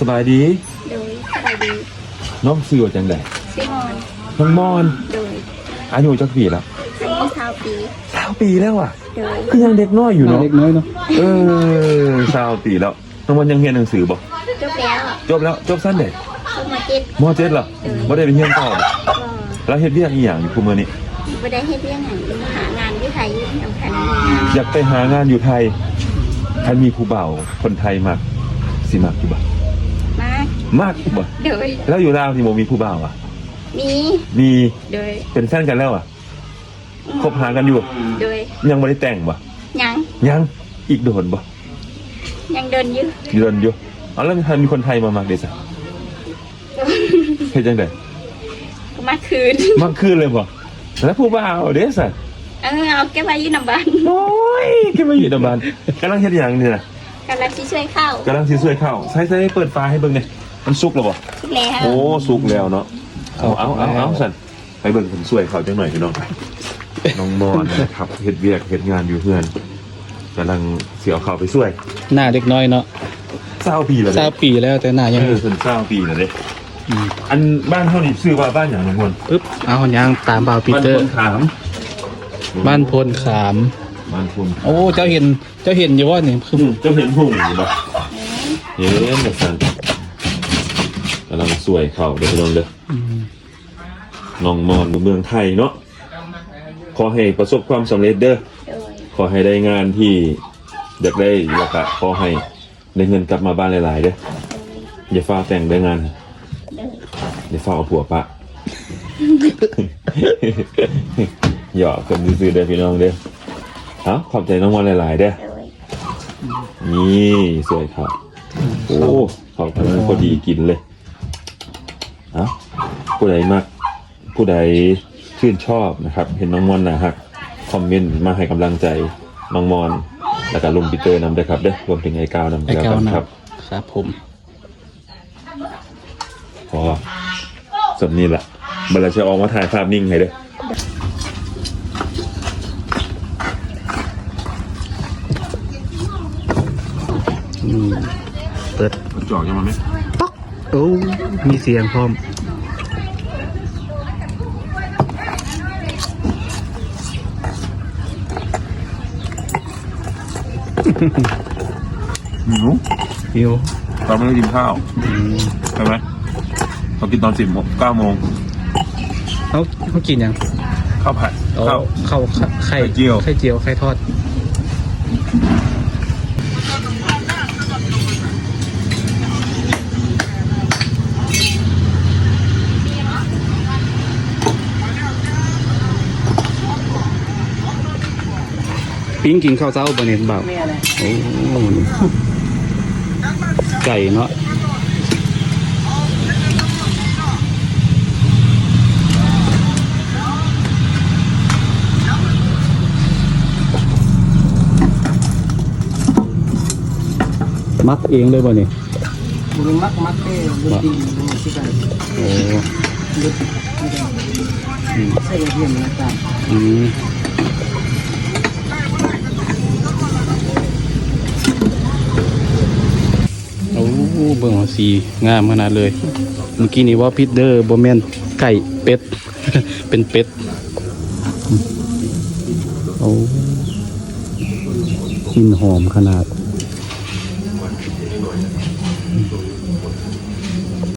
สบายดีโดยสบายดีน้องซื้อว่าจังไดซิมอนน้องมอน โดยอายุจักปีแล้วอายุสาวปีสาวปีแล้วอะ โดยคือยังเด็กน้อยอยู่เนาะเล็กน้อยเนาะเออสาวปีแล้วน้องมอนยังเรียนหนังสือบ่จบแล้วจบแล้วจบสั้นเด็จบมาเจ็ดมเจ็ดเหรอบ่ได้ไปเรียนต่อบ่ก็แล้วเฮ็ดเวียกอีหยังอยู่คุมื้อนี้ ไม่ได้ให้เรื่องไหนหางานที่ไทยอยู่ทำคันมีงานอยากไปหางานอยู่ไทยถ้ามีผู้บ่าวคนไทยมักสิมักอยู่บ่มากมักบ่โดย แล้วอยู่ลาวที่บ่มีผู้บ่าวอะ มีมีโดยเป็นแฟนกันแล้วอะคบหากันอยู่ โดยยังบ่ได้แต่งบ่ยังยังอีกโดนบ่ยังเดินอยู่เดือนอยู่เอาแล้วมีคนไทยมามักเด้ซะเฮ็ดจังได๋ก็มาคืนมักคืนเลยบ่แล้วผู้บ่าวเด้ซะเออเอาแก้ไว้อยืนนำบ้าน โอ้ยแค่มาอยู่ในบ้านกำลังเฮ็ดหยังนี่น่ะ กำลังที่ช่วยเข้ากำลังสิช่วยข้าวใส่ๆเปิดฟ้าให้เบิ่งหน่อยมันสุกแล้วบ่ทุกแล้วโอ้สุกแล้วเนาะเอาเอาเอาเอาสั่นไปเบิ่งผมช่วยเขาจังหน่อยพี่น้องไปน้องมอนนะครับเฮ็ดเวียกเฮ็ดงานอยู่เพื่อนกำลังเสียวเขาไปช่วยหน้าเล็กน้อยเนาะเศร้าปีแล้วเศร้าเด้ปีแล้วแต่หน้ายังเออเพิ่นเศร้าปีแล้วเด้มอันบ้านเฮานี่ชื่อว่าบ้านหยังน้องมอนปึ๊บเอายางตามบ่าวปีบ้านเตอพร์นขามบ้านพลขาม บ้านพนโอ้เจ้าเห็นเจ้าเห็นอยู่ว่านี่คืออืมเจ้าเห็นหุ่งอยู่บ่เห็นแบบนั้นกำลังสวยเขาเด้อพี่น้องเด้ออืมน้องมอนอยู่เมืองไทยเนาะขอให้ประสบความสำเร็จเด้อโดยขอให้ได้งานที่อยากได้แล้วก็ขอให้ได้เงินกลับมาบ้านหลายๆเด้ออย่าฟ้าแต่งได้งานโดยอย่าฟ้าเอาผัวปะหยอกคนซื้อๆเด้อพี่น้องเด้อ เอาขอบใจน้องวันหลายๆเด้อ โดยนี่สวยครับ โอ้ขอบคุณพอดีกินเลยเอ้าผู้ใดมาก ผู้ใดชื่นชอบนะครับ เห็นน้องมอนนะฮักคอมเมนต์มาให้กำลังใจน้องมอน แล้วก็ลุงปีเตอร์นำด้วยครับเด้อรวมถึงไอ้ก้าวนำไอ้แล้วเก้ากันนะครับครับครับผม พอสำนี้แหละบัลลาจะออกมาถ่ายภาพนิ่งให้เด้อ อืมเปิดจอกยังมาไหมโอ้มีเสียงพร้อมหิวหิวตอนไม่ได้กินข้าวอืมใช่ไหมเรากินตอนสิบโมงเก้าโมงเขาเขากินยังข้าวผัดเอาข้าวเข้าไข่ไข่เจียวไข่เจียวไข่ทอด ปิ้งกินข้าวเช้าบะเน็ตเบาโอ้ไก่เนาะมักเองเลยบ่เนี่ย Burung mak mak teh berarti burung kita โอ้ saya dia menatap อืมโอ้ เบิ่งเอาสีงามขนาดเลย เมื่อกี้นี้ว่าพิดเดอร์บ่แมนไก่เป็ด เป็นเป็ดโอ้กลินหอมขนาด